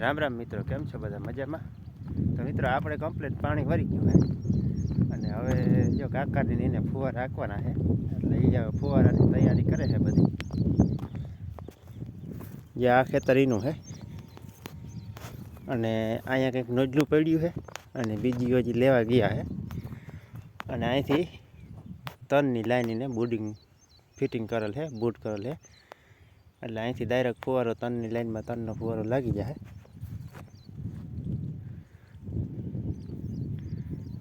રામ રામ મિત્રો, કેમ છો બધા મજામાં? તો મિત્રો, આપણે કમ્પ્લીટ પાણી ભરી ગયું છે અને હવે જો કાકાની એને ફુવાર રાખવાના છે એટલે એ હવે ફુવારાની તૈયારી કરે છે બધી. જે આ ખેતર એનું છે અને અહીંયા કંઈક નોજલું પડ્યું છે અને બીજી હજી લેવા ગયા છે અને અહીંથી તનની લાઈનને બુડિંગ ફિટિંગ કરેલ છે બૂટ કરેલ છે એટલે અહીંથી ડાયરેક્ટ ફુવારો તનની લાઈનમાં તનનો ફુવારો લાગી જાય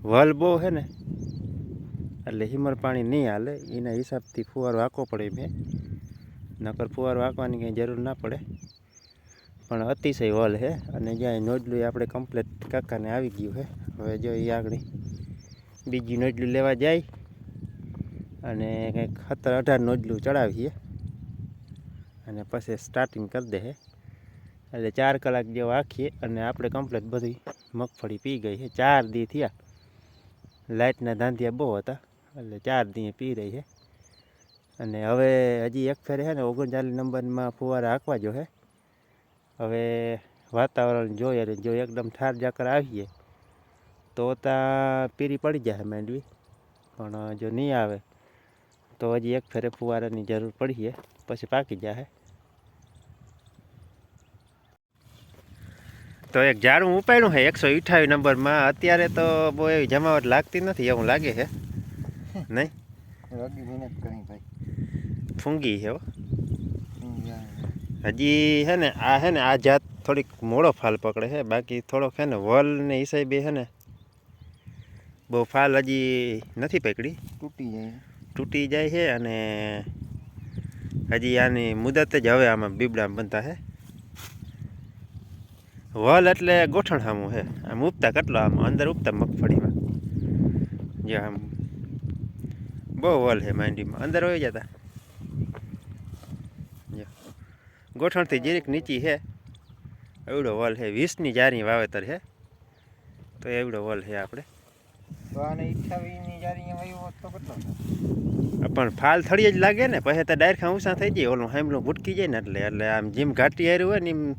વલ બહુ છે ને, એટલે હિમર પાણી નહીં હાલે, એના હિસાબથી ફુવારો હાંકવો પડે મેં નકર ફુવારો આંકવાની કંઈ જરૂર ના પડે. પણ અતિશય વલ છે અને જ્યાં નોડલું આપણે કમ્પ્લેટ કાકાને આવી ગયું છે હવે જો એ આગળ બીજી નોડલું લેવા જાય, અને કંઈક સત્તર અઢાર નોડલું ચડાવીએ. અને પછી સ્ટાર્ટિંગ કરી દે એટલે ચાર કલાક જેવો આખીએ અને આપણે કમ્પ્લેટ બધી મગફળી પી ગઈ છે ચાર દી થયા. લાઇટના ધાંધિયા બહુ હતા, એટલે ચાર દી પી રહી છે. અને હવે હજી એક ફેરે છે ને, ઓગણચાલીસ નંબરમાં ફુવારા હાંકવા જો છે. હવે વાતાવરણ જોઈએ જો એકદમ ઠાર જાકર આવીએ તો ત્યાં પીરી પડી જાય માંડવી. પણ જો નહીં આવે, તો હજી એક ફેરે ફુવારાની જરૂર પડીએ પછી પાકી જાય તો એક ઝાડું ઉપાડ્યું છે એકસો અઠાવીસ નંબરમાં. અત્યારે તો બહુ એવી જમાવટ લાગતી નથી એવું લાગે છે. નહીં? મહેનત કરી ભાઈ. ફૂંગી છે હો. હજી છે ને આ છે ને આ જાત થોડીક મોડો ફાલ પકડે છે. બાકી થોડોક છે ને વલ ને હિસાબે છે ને બહુ ફાલ હજી નથી પકડી. તૂટી જાય. તૂટી જાય છે અને હજી આની મુદત જ હવે આમાં બીબડા બનતા છે. વલ એટલે ગોઠણ સામું છે આમ ઉપતા કેટલો આમ અંદર ઉપતા મગફળીમાં. જે આમ બહુ વલ છે માંડીમાં. અંદર હોય જતા. જો. ગોઠણથી જીરીક નીચી છે એવડો વલ છે વીસની જારી વાવેતર છે તો એવડો વલ છે આપણે? પણ ફાલ થળીએ જ લાગે ને. પછી તો ડાયરેક્ટ ઊંસા થઈ જાય. ઓલું હામલું ભૂટકી જાય ને એટલે. એટલે આમ જેમ ઘાટી હાર્યું હોય ને એમ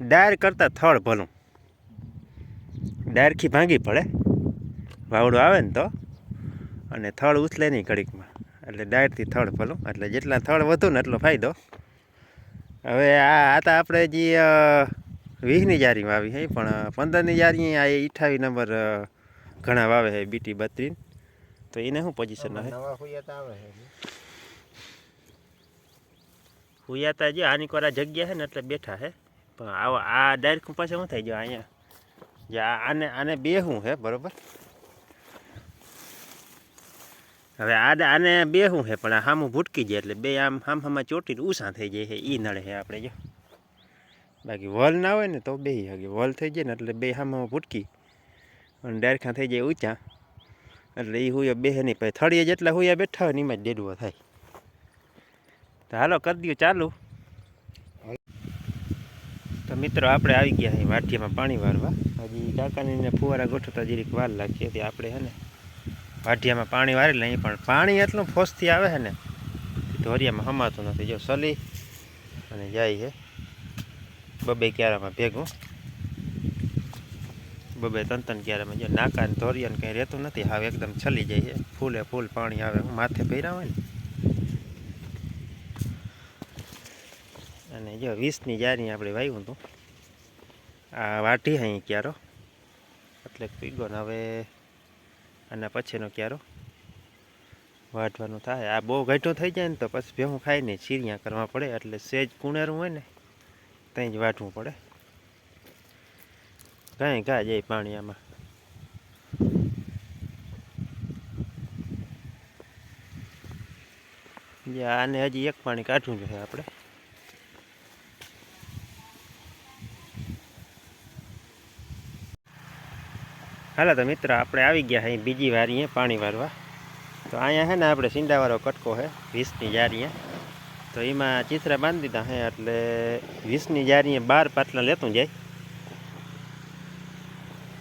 ડાયર કરતાં થળ ભલું. ડાયરખી ભાંગી પડે. વાવડું આવે ને તો. અને થળ ઉછલે નહીં કડીકમાં એટલે ડાયરથી થળ ભલું. એટલે જેટલા થળ વધુ ને એટલો ફાયદો. હવે આ આ તો આપણે જે વીસની જારીમાં આવી છે પણ પંદરની જારી આ અઠાવીસ નંબર ઘણા વાવે છે બીટી બત્રીન. તો એને શું પોઝિશન આવે હુયાતા જે આની કોરા જગ્યા છે ને એટલે બેઠા છે પણ આવા, આ ડાયરેક્ટ પાસે શું થઈ જાય અહીંયા. જે, આને આને બે શું છે બરોબર? હવે આ આને બે શું છે પણ સામું ભૂટકી જાય એટલે બે આમ હામ હામાં ચોટીને ઊંસા થઈ જાય છે એ નળે છે આપણે, જો. બાકી વલ ના હોય ને તો બે હગે, વલ થઈ જાય ને એટલે બે હામાં ભૂટકી. અને ડાયરેક્ટ થઈ જાય ઊંચા. એટલે એ હુયા બે નહીં પછી થળીએ જેટલા હુયા બેઠા હોય ને એમાં જ ડેડવો થાય. તો હાલો, કરી દઉં ચાલુ. તો મિત્રો, આપણે આવી ગયા અહીં વાટિયામાં પાણી વારવા હજી કાકાની ફુવારા ગોઠવતા જરીક વાર લાગશે તે આપણે હે ને વાટિયામાં પાણી વારી લઈએ, પણ પાણી એટલું ફોસથી આવે છે ને ધોરિયામાં હમાતું નથી. જો સલી અને જાય છે. બબે ક્યારામાં ભેગું. બબે ત્રણ ત્રણ ક્યારામાં જો નાકા ને ધોરિયા ને કંઈ રહેતું નથી. હાવ એકદમ છલી જાય છે. ફૂલે ફૂલ પાણી આવે. માથે પહેરાવે ને અને જો વીસની જારી આપણે વાવ્યું હતું. આ વાટી અહીં ક્યારો? એટલે પીગો ને હવે આના પછીનો ક્યારો? વાટવાનું થાય. આ બહુ ઘાટું થઈ જાય ને તો પછી ભેહું ખાઈ નહીં ચીરિયા કરવા પડે. એટલે સેજ કુણેરું હોય ને ત્યાં જ વાટવું પડે. કાંઈ ઘા જાય પાણી આમાં. આને હજી એક પાણી કાઢવું જોઈએ આપણે. હાલો તો મિત્ર, આપણે આવી ગયા અહીં બીજી વારીએ પાણી વારવા. તો અહીંયા છે ને આપણે સિંડાવાળો કટકો છે વીસની જારીએ. તો એમાં ચિત્રા બાંધી દીધા હે, એટલે વીસની જારીએ બાર પાટલા લેતું જાય.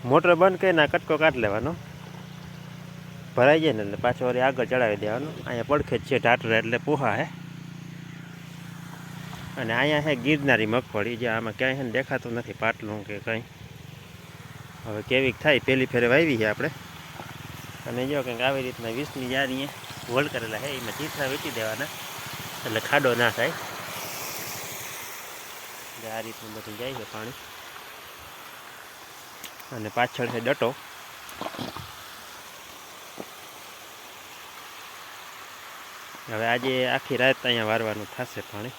મોટર બંધ કરીને કટકો કાઢી લેવાનો. ભરાઈ જાય ને એટલે પાછો વળી આગળ ચડાવી દેવાનું. અહીંયા પડખે છે ટાટર એટલે પોહા હે. અને અહીંયા છે ગિરનારી મગફળી, જે આમાં ક્યાંય દેખાતું નથી, પાટલું કે કંઈ. હવે કેવીક થાય પહેલી ફેરે વાવી છે આપણે. અને જો કંઈક આવી રીતના વીસની જારીએ હોલ્ડ કરેલા છે, એમાં ચીથરા વેચી દેવાના. એટલે ખાડો ના થાય. આ રીતનું બધું જાય છે પાણી. અને પાછળ છે ડટો. હવે આજે આખી રાત અહીંયા વારવાનું થશે પાણી.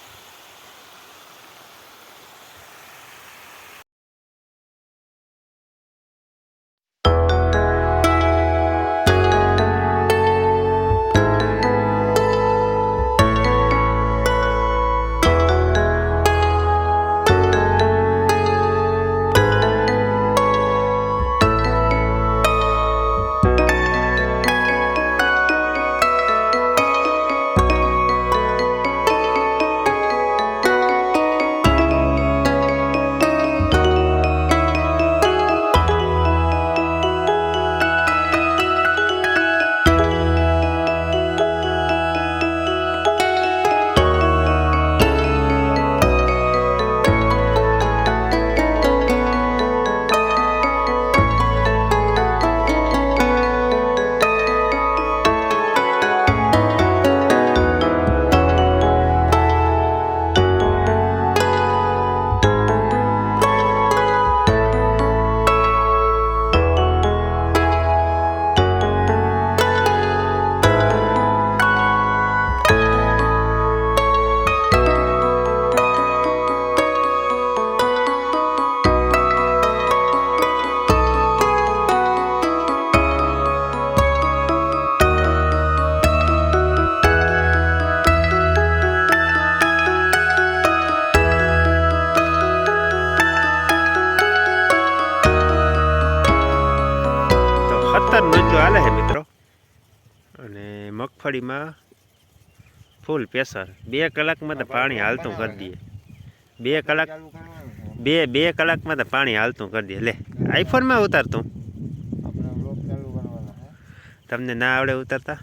સત્તર હાલે છે મિત્રો. અને મગફળીમાં ફૂલ પ્રેશર. બે કલાકમાં તો પાણી હાલતું કરી દઈએ. બે કલાક બે બે કલાકમાં તો પાણી હાલતું કરી દઈએ. લે આઈફોનમાં ઉતારતું. તમને ના આવડે ઉતારતા?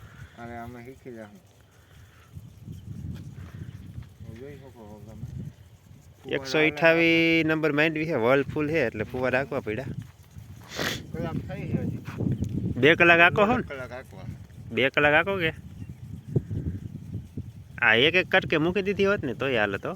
એકસો અઠાવીસ નંબર માંડવી છે વલ ફૂલ છે એટલે ફુવા રાખવા પડ્યા. બે કલાક આખો હો ને? બે કલાક આખો કે? આ એક એક કટકે મૂકી દીધી હોત ને તોય હાલ તો.